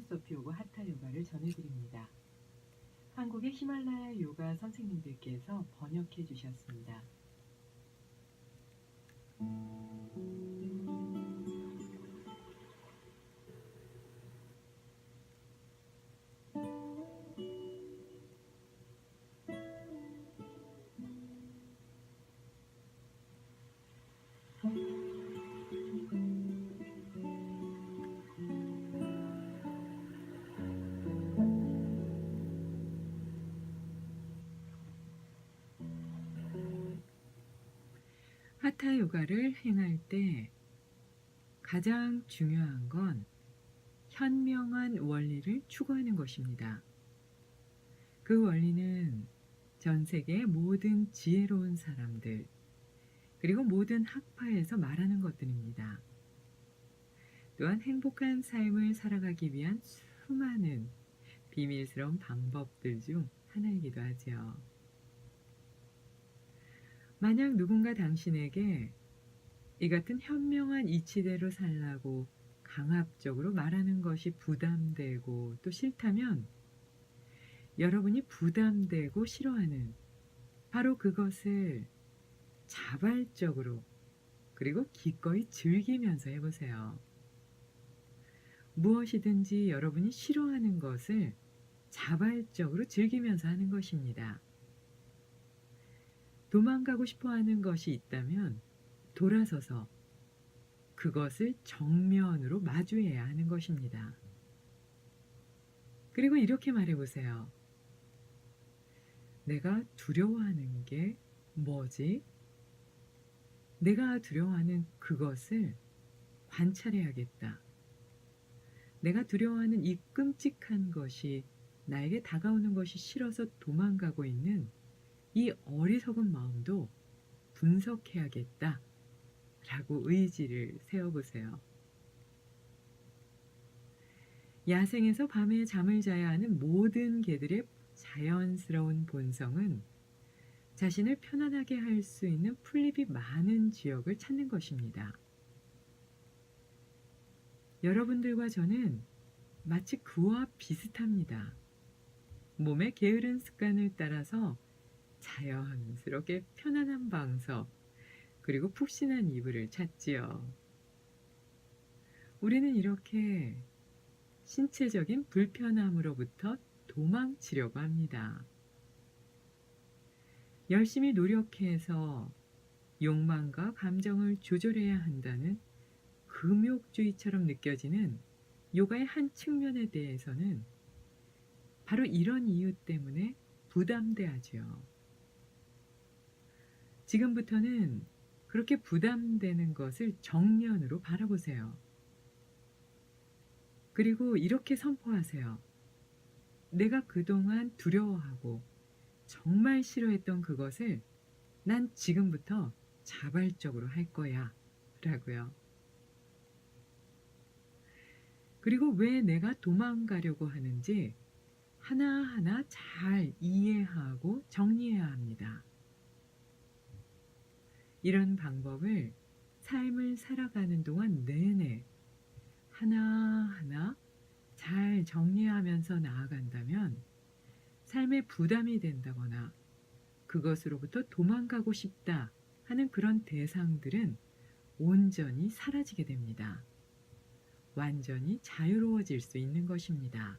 필로소피 오브 하타 요가를 전해드립니다. 한국의 히말라야 요가 선생님들께서 번역해 주셨습니다. 하타 요가를 행할 때 가장 중요한 건 현명한 원리를 추구하는 것입니다. 그 원리는 전 세계의 모든 지혜로운 사람들, 그리고 모든 학파에서 말하는 것들입니다. 또한 행복한 삶을 살아가기 위한 수많은 비밀스러운 방법들 중 하나이기도 하죠. 만약 누군가 당신에게 이 같은 현명한 이치대로 살라고 강압적으로 말하는 것이 부담되고 또 싫다면 여러분이 부담되고 싫어하는 바로 그것을 자발적으로 그리고 기꺼이 즐기면서 해보세요. 무엇이든지 여러분이 싫어하는 것을 자발적으로 즐기면서 하는 것입니다. 도망가고 싶어 하는 것이 있다면 돌아서서 그것을 정면으로 마주해야 하는 것입니다. 그리고 이렇게 말해 보세요. 내가 두려워하는 게 뭐지? 내가 두려워하는 그것을 관찰해야겠다. 내가 두려워하는 이 끔찍한 것이 나에게 다가오는 것이 싫어서 도망가고 있는 이 어리석은 마음도 분석해야겠다. 라고 의지를 세워보세요. 야생에서 밤에 잠을 자야 하는 모든 개들의 자연스러운 본성은 자신을 편안하게 할 수 있는 풀잎이 많은 지역을 찾는 것입니다. 여러분들과 저는 마치 그와 비슷합니다. 몸의 게으른 습관을 따라서 자연스럽게 편안한 방석, 그리고 푹신한 이불을 찾지요. 우리는 이렇게 신체적인 불편함으로부터 도망치려고 합니다. 열심히 노력해서 욕망과 감정을 조절해야 한다는 금욕주의처럼 느껴지는 요가의 한 측면에 대해서는 바로 이런 이유 때문에 부담돼하지요. 지금부터는 그렇게 부담되는 것을 정면으로 바라보세요. 그리고 이렇게 선포하세요. 내가 그동안 두려워하고 정말 싫어했던 그것을 난 지금부터 자발적으로 할 거야. 라고요. 그리고 왜 내가 도망가려고 하는지 하나하나 잘 이해하고 정리해야 합니다. 이런 방법을 삶을 살아가는 동안 내내 하나하나 잘 정리하면서 나아간다면 삶에 부담이 된다거나 그것으로부터 도망가고 싶다 하는 그런 대상들은 온전히 사라지게 됩니다. 완전히 자유로워질 수 있는 것입니다.